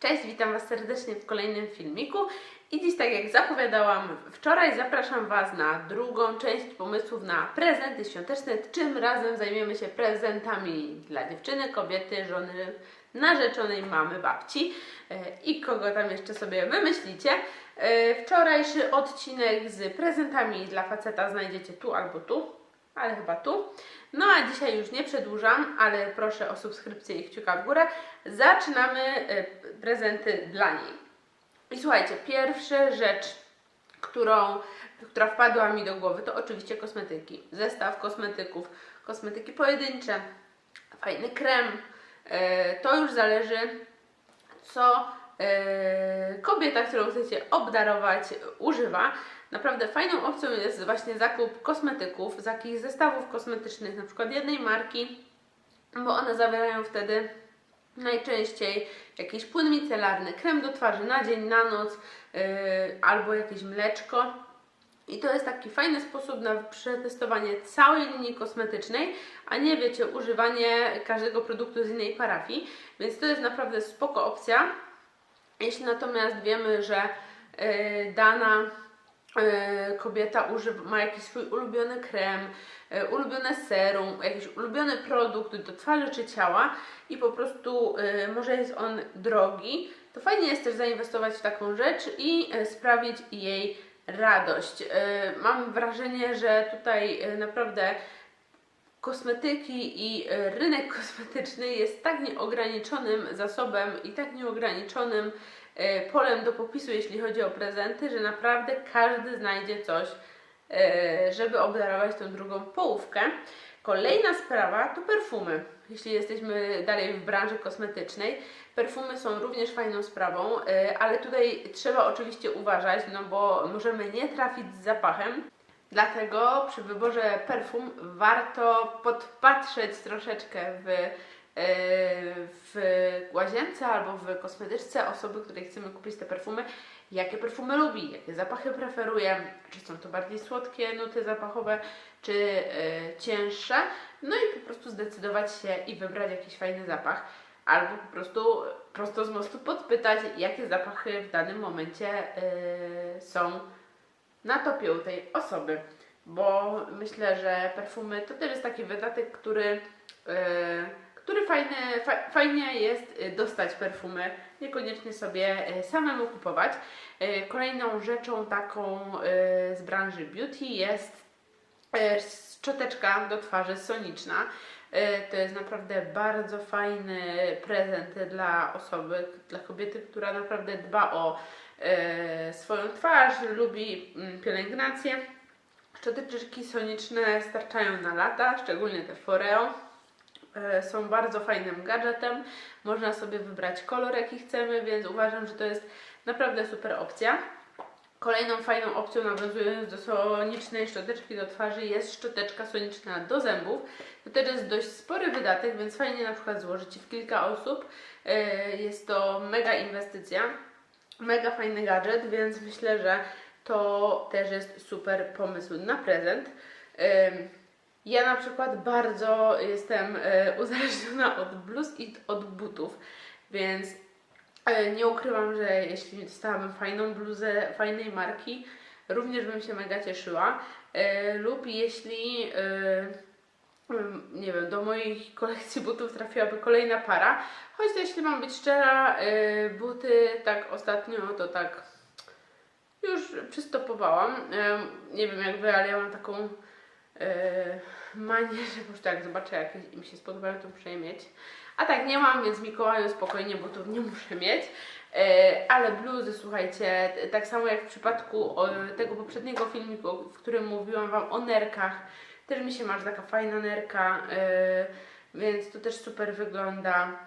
Cześć, witam Was serdecznie w kolejnym filmiku. I dziś, tak jak zapowiadałam wczoraj, zapraszam Was na drugą część pomysłów na prezenty świąteczne, czym razem zajmiemy się prezentami dla dziewczyny, kobiety, żony, narzeczonej, mamy, babci. E, i kogo tam jeszcze sobie wymyślicie. E, Wczorajszy odcinek z prezentami dla faceta znajdziecie tu albo tu, ale chyba tu. No a dzisiaj już nie przedłużam, ale proszę o subskrypcję i kciuka w górę. Zaczynamy e, prezenty dla niej. I słuchajcie, pierwsza rzecz, którą, która wpadła mi do głowy, to oczywiście kosmetyki. Zestaw kosmetyków, kosmetyki pojedyncze, fajny krem. E, To już zależy, co e, kobieta, którą chcecie obdarować, używa. Naprawdę fajną opcją jest właśnie zakup kosmetyków, z jakichś zestawów kosmetycznych, na przykład jednej marki, bo one zawierają wtedy najczęściej jakiś płyn micelarny, krem do twarzy na dzień, na noc yy, albo jakieś mleczko. I to jest taki fajny sposób na przetestowanie całej linii kosmetycznej, a nie wiecie, używanie każdego produktu z innej parafii. Więc to jest naprawdę spoko opcja. Jeśli natomiast wiemy, że yy, dana kobieta używa, ma jakiś swój ulubiony krem, yy, ulubione serum, jakiś ulubiony produkt do twarzy czy ciała i po prostu yy, może jest on drogi, to fajnie jest też zainwestować w taką rzecz i sprawić jej radość. Mam wrażenie, że tutaj naprawdę kosmetyki i e, rynek kosmetyczny jest tak nieograniczonym zasobem i tak nieograniczonym e, polem do popisu, jeśli chodzi o prezenty, że naprawdę każdy znajdzie coś, e, żeby obdarować tą drugą połówkę. Kolejna sprawa to perfumy. Jeśli jesteśmy dalej w branży kosmetycznej, perfumy są również fajną sprawą, e, ale tutaj trzeba oczywiście uważać, no bo możemy nie trafić z zapachem. Dlatego przy wyborze perfum warto podpatrzeć troszeczkę w, e, w łazience albo w kosmetyczce osoby, której chcemy kupić te perfumy, jakie perfumy lubi, jakie zapachy preferuje, czy są to bardziej słodkie nuty zapachowe, czy e, cięższe. No i po prostu zdecydować się i wybrać jakiś fajny zapach. Albo po prostu prosto z mostu podpytać, jakie zapachy w danym momencie e, są na topie u tej osoby, bo myślę, że perfumy to też jest taki wydatek, który, e, który fajny, fa, fajnie jest e, dostać perfumy, niekoniecznie sobie e, samemu kupować. E, Kolejną rzeczą taką z branży beauty jest szczoteczka do twarzy soniczna. To jest naprawdę bardzo fajny prezent dla osoby, dla kobiety, która naprawdę dba o swoją twarz, lubi mm, pielęgnację. Szczoteczki soniczne starczają na lata, szczególnie te Foreo. E, Są bardzo fajnym gadżetem. Można sobie wybrać kolor, jaki chcemy, więc uważam, że to jest naprawdę super opcja. Kolejną fajną opcją, nawiązując do sonicznej szczoteczki do twarzy, jest szczoteczka soniczna do zębów. To też jest dość spory wydatek, więc fajnie na przykład złożyć w kilka osób. E, Jest to mega inwestycja, mega fajny gadżet, więc myślę, że to też jest super pomysł na prezent. Ja na przykład bardzo jestem e, uzależniona od bluz i od butów, więc e, nie ukrywam, że jeśli dostałabym fajną bluzę fajnej marki, również bym się mega cieszyła. E, Lub jeśli ym, nie wiem, do moich kolekcji butów trafiłaby kolejna para, choć jeśli mam być szczera, buty tak ostatnio to tak już przystopowałam. Nie wiem jak wy, ale ja mam taką manię, że prostu jak zobaczę jakieś mi się spodobają, to muszę je mieć. A tak nie mam, więc Mikołaju spokojnie butów nie muszę mieć. E, ale bluzy, słuchajcie, tak samo jak w przypadku tego poprzedniego filmiku, w którym mówiłam Wam o nerkach, też mi się marzy taka fajna nerka, e, więc to też super wygląda.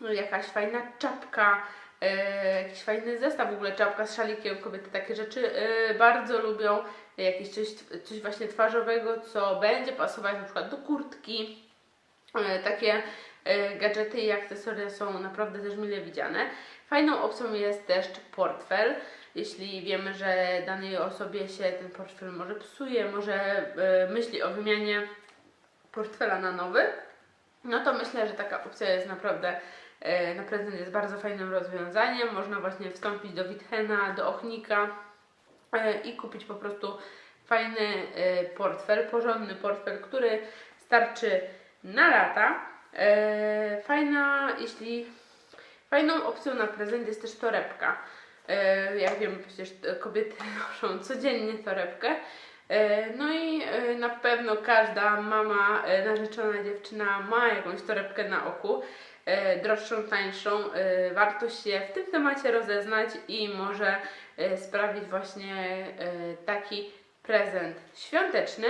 Jakaś fajna czapka, e, jakiś fajny zestaw, w ogóle czapka z szalikiem, kobiety takie rzeczy e, bardzo lubią. Jakieś coś, coś właśnie twarzowego, co będzie pasować na przykład do kurtki. E, takie gadżety i akcesoria są naprawdę też mile widziane. Fajną opcją jest też portfel. Jeśli wiemy, że danej osobie się ten portfel może psuje, może myśli o wymianie portfela na nowy, no to myślę, że taka opcja jest naprawdę e, na prezent jest bardzo fajnym rozwiązaniem. Można właśnie wstąpić do Witchena, do Ochnika e, i kupić po prostu fajny e, portfel, porządny portfel, który starczy na lata. Fajna, jeśli fajną opcją na prezent jest też torebka. Jak wiem, przecież kobiety noszą codziennie torebkę. No i na pewno każda mama, narzeczona dziewczyna ma jakąś torebkę na oku, droższą, tańszą. E, Warto się w tym temacie rozeznać i może e, sprawić właśnie e, taki prezent świąteczny.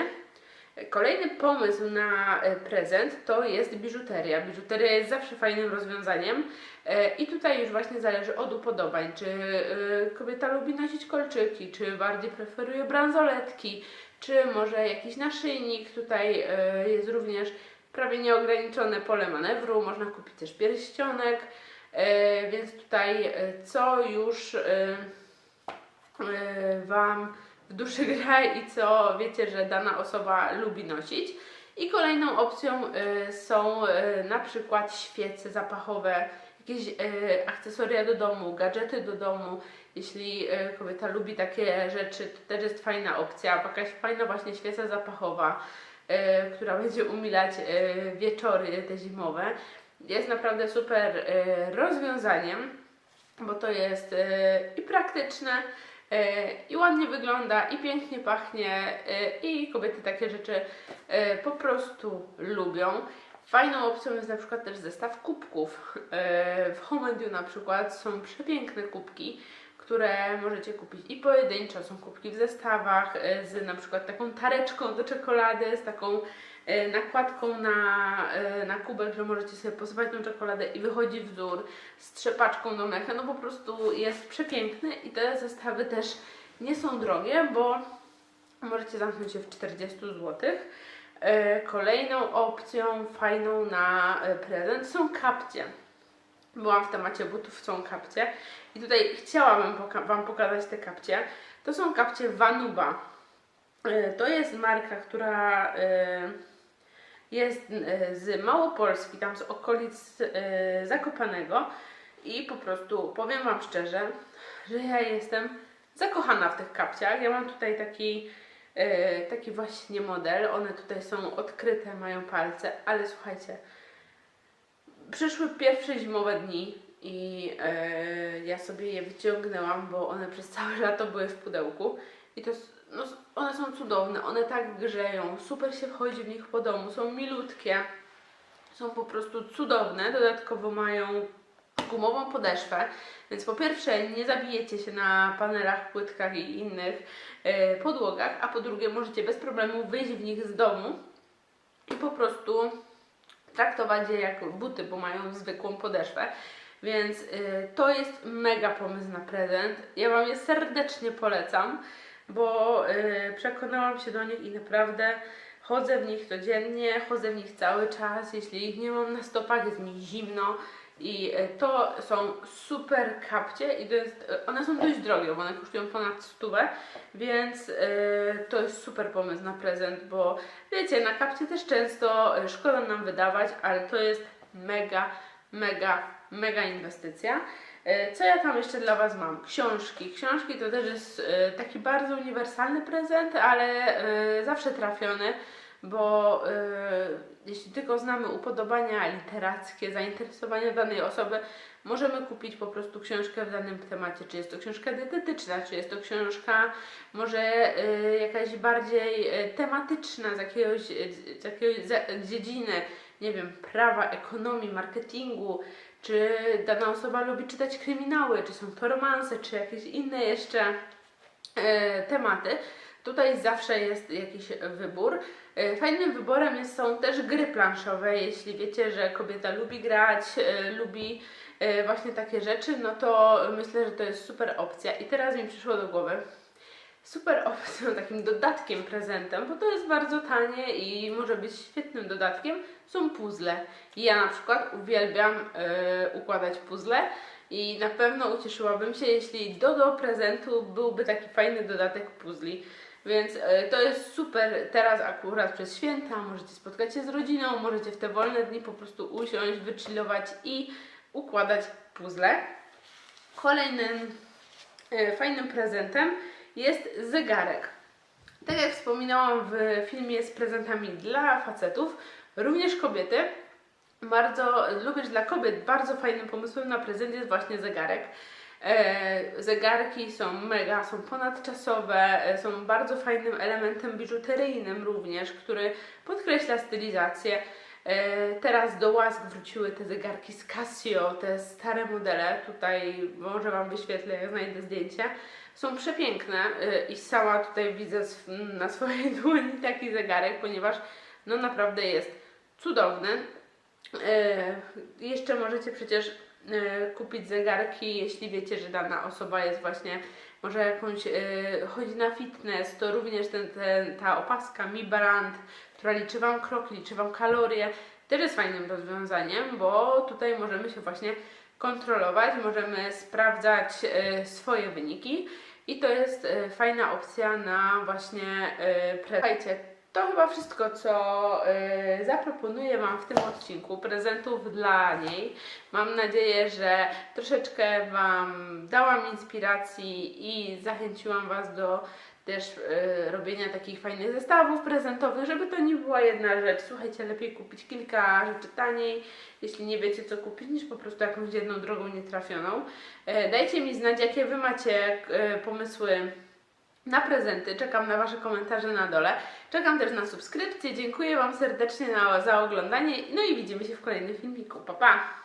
Kolejny pomysł na e, prezent to jest biżuteria. Biżuteria jest zawsze fajnym rozwiązaniem e, i tutaj już właśnie zależy od upodobań, czy e, kobieta lubi nosić kolczyki, czy bardziej preferuje bransoletki, czy może jakiś naszyjnik. Tutaj e, jest również prawie nieograniczone pole manewru, można kupić też pierścionek, e, więc tutaj e, co już e, Wam w duszy gra i co wiecie, że dana osoba lubi nosić. I kolejną opcją są na przykład świece zapachowe, jakieś akcesoria do domu, gadżety do domu. Jeśli kobieta lubi takie rzeczy, to też jest fajna opcja. Jakaś fajna właśnie świeca zapachowa, która będzie umilać y, wieczory te zimowe. Jest naprawdę super rozwiązaniem, bo to jest i praktyczne, E, i ładnie wygląda, i pięknie pachnie, e, i kobiety takie rzeczy e, po prostu lubią. Fajną opcją jest na przykład też zestaw kubków. E, W Homendiu na przykład są przepiękne kubki, które możecie kupić i pojedynczo. Są kubki w zestawach e, z na przykład taką tareczką do czekolady, z taką e, nakładką na, e, na kubek, że możecie sobie posypać tą czekoladę i wychodzi wzór z trzepaczką do mlecha. No po prostu jest przepiękny i te zestawy też nie są drogie, bo możecie zamknąć się w 40 zł. Kolejną opcją fajną na prezent są kapcie. Byłam w temacie butów, są kapcie. I tutaj chciałabym poka- Wam pokazać te kapcie. To są kapcie Vanuba. E, To jest marka, która e, jest e, z Małopolski, tam z okolic Zakopanego. I po prostu powiem Wam szczerze, że ja jestem zakochana w tych kapciach. Ja mam tutaj taki, taki właśnie model. One tutaj są odkryte, mają palce, ale słuchajcie, przyszły pierwsze zimowe dni i e, ja sobie je wyciągnęłam, bo one przez całe lato były w pudełku i to no, one są cudowne, one tak grzeją, super się wchodzi w nich po domu, są milutkie, są po prostu cudowne, dodatkowo mają gumową podeszwę, więc po pierwsze nie zabijecie się na panelach, płytkach i innych e, podłogach, a po drugie możecie bez problemu wyjść w nich z domu i po prostu traktować je jak buty, bo mają zwykłą podeszwę. Więc y, to jest mega pomysł na prezent. Ja Wam je serdecznie polecam, bo y, przekonałam się do nich i naprawdę chodzę w nich codziennie, chodzę w nich cały czas. Jeśli ich nie mam na stopach, jest mi zimno. I y, to są super kapcie i jest, y, one są dość drogie, bo one kosztują ponad stówę, więc y, to jest super pomysł na prezent, bo Wiecie, na kapcie też często e, szkoda nam wydawać, ale to jest mega, mega, mega inwestycja. E, Co ja tam jeszcze dla Was mam? Książki. Książki to też jest e, taki bardzo uniwersalny prezent, ale e, zawsze trafiony, bo jeśli tylko znamy upodobania literackie, zainteresowania danej osoby, możemy kupić po prostu książkę w danym temacie. Czy jest to książka dietetyczna, czy jest to książka może jakaś bardziej tematyczna z jakiegoś, z jakiegoś za- dziedziny, nie wiem, prawa, ekonomii, marketingu, czy dana osoba lubi czytać kryminały, czy są to romanse, czy jakieś inne jeszcze e, tematy. Tutaj zawsze jest jakiś wybór. E, Fajnym wyborem jest, są też gry planszowe. Jeśli wiecie, że kobieta lubi grać, e, lubi e, właśnie takie rzeczy, no to myślę, że to jest super opcja. I teraz mi przyszło do głowy, super opcją, takim dodatkiem, prezentem, bo to jest bardzo tanie i może być świetnym dodatkiem, są puzzle. Ja na przykład uwielbiam e, układać puzzle i na pewno ucieszyłabym się, jeśli do, do prezentu byłby taki fajny dodatek puzli. Więc e, to jest super teraz akurat przez święta, możecie spotkać się z rodziną, możecie w te wolne dni po prostu usiąść, wychillować i układać puzzle. Kolejnym e, fajnym prezentem jest zegarek. Tak jak wspominałam w filmie z prezentami dla facetów, również kobiety. Bardzo lubię, dla kobiet bardzo fajnym pomysłem na prezent jest właśnie zegarek. E, zegarki są mega, są ponadczasowe, e, są bardzo fajnym elementem biżuteryjnym również, który podkreśla stylizację. E, teraz do łask wróciły te zegarki z Casio, te stare modele. Tutaj może Wam wyświetlę, jak znajdę zdjęcie. Są przepiękne e, i sama tutaj widzę na swojej dłoni taki zegarek, ponieważ no naprawdę jest cudowny. E, jeszcze możecie przecież kupić zegarki, jeśli wiecie, że dana osoba jest właśnie, może jakąś, chodzi na fitness, to również ten, ten, ta opaska Mi Band, która liczy Wam kroki, liczy Wam kalorie, też jest fajnym rozwiązaniem, bo tutaj możemy się właśnie kontrolować, możemy sprawdzać e, swoje wyniki i to jest e, fajna opcja na właśnie e, pre... Słuchajcie, to chyba wszystko, co zaproponuję Wam w tym odcinku prezentów dla niej. Mam nadzieję, że troszeczkę Wam dałam inspiracji i zachęciłam Was do też y, robienia takich fajnych zestawów prezentowych, żeby to nie była jedna rzecz. Słuchajcie, lepiej kupić kilka rzeczy taniej, jeśli nie wiecie co kupić, niż po prostu jakąś jedną drogą nietrafioną. E, dajcie mi znać, jakie Wy macie e, pomysły na prezenty. Czekam na Wasze komentarze na dole. Czekam też na subskrypcję. Dziękuję Wam serdecznie na, za oglądanie. No i widzimy się w kolejnym filmiku. Pa, pa!